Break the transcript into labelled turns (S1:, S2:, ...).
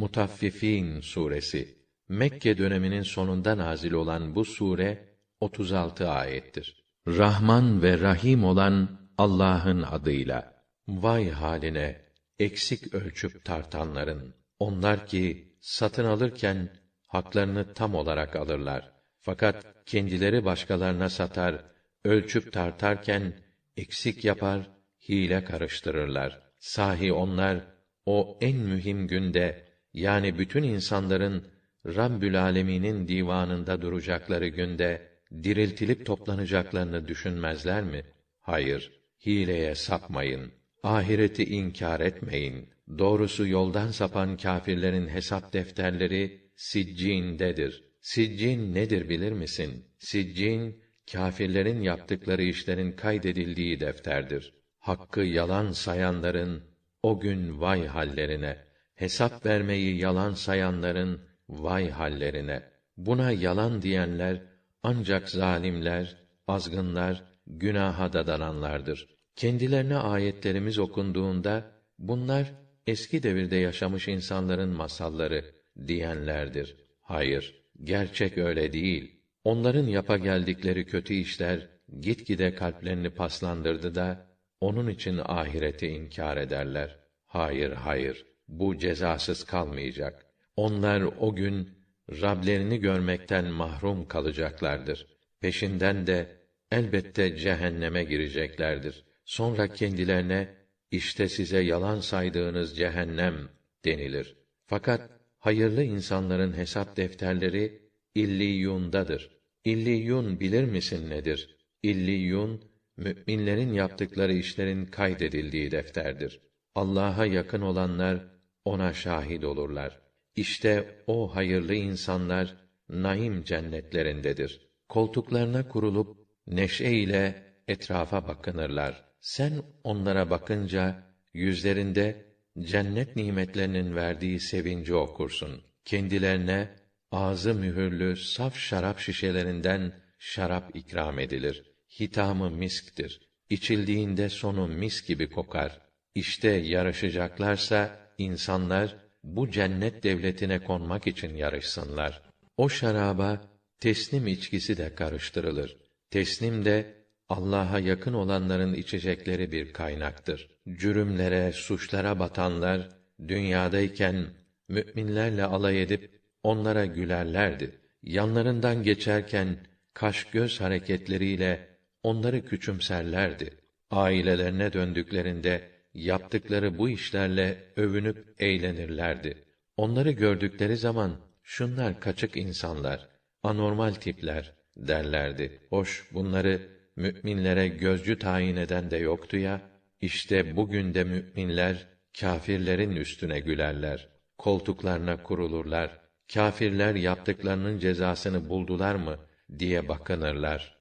S1: Mutaffifin suresi Mekke döneminin sonunda nazil olan bu sure 36 ayettir. Rahman ve Rahim olan Allah'ın adıyla. Vay haline eksik ölçüp tartanların. Onlar ki satın alırken haklarını tam olarak alırlar. Fakat kendileri başkalarına satar, ölçüp tartarken eksik yapar, hile karıştırırlar. Sahi onlar o en mühim günde yani bütün insanların Rabbül Alemin'in divanında duracakları günde diriltilip toplanacaklarını düşünmezler mi? Hayır, hileye sapmayın. Ahireti inkar etmeyin. Doğrusu yoldan sapan kâfirlerin hesap defterleri siccindedir. Siccin nedir bilir misin? Siccin kâfirlerin yaptıkları işlerin kaydedildiği defterdir. Hakkı yalan sayanların o gün vay hallerine, hesap vermeyi yalan sayanların vay hallerine. Buna yalan diyenler ancak zalimler, azgınlar, günaha dadananlardır. Kendilerine ayetlerimiz okunduğunda bunlar eski devirde yaşamış insanların masalları diyenlerdir. Hayır, gerçek öyle değil. Onların yapa geldikleri kötü işler gitgide kalplerini paslandırdı da onun için ahireti inkar ederler. Hayır, hayır. Bu cezasız kalmayacak. Onlar o gün Rablerini görmekten mahrum kalacaklardır. Peşinden de elbette cehenneme gireceklerdir. Sonra kendilerine işte size yalan saydığınız cehennem denilir. Fakat hayırlı insanların hesap defterleri illiyundadır. İlliyun bilir misin nedir? İlliyun müminlerin yaptıkları işlerin kaydedildiği defterdir. Allah'a yakın olanlar ona şahit olurlar. İşte o hayırlı insanlar naim cennetlerindedir. Koltuklarına kurulup neşe ile etrafa bakınırlar. Sen onlara bakınca yüzlerinde cennet nimetlerinin verdiği sevinci okursun. Kendilerine ağzı mühürlü saf şarap şişelerinden şarap ikram edilir. Hitamı misktir. İçildiğinde sonu mis gibi kokar. İşte yarışacaklarsa insanlar bu cennet devletine konmak için yarışsınlar. O şaraba teslim içkisi de karıştırılır. Teslim de Allah'a yakın olanların içecekleri bir kaynaktır. Cürümlere, suçlara batanlar dünyadayken müminlerle alay edip onlara gülerlerdi. Yanlarından geçerken kaş göz hareketleriyle onları küçümserlerdi. Ailelerine döndüklerinde yaptıkları bu işlerle övünüp eğlenirlerdi. Onları gördükleri zaman şunlar kaçık insanlar, anormal tipler derlerdi. Hoş bunları müminlere gözcü tayin eden de yoktu ya. İşte bugün de müminler kâfirlerin üstüne gülerler. Koltuklarına kurulurlar. Kâfirler yaptıklarının cezasını buldular mı diye bakınırlar.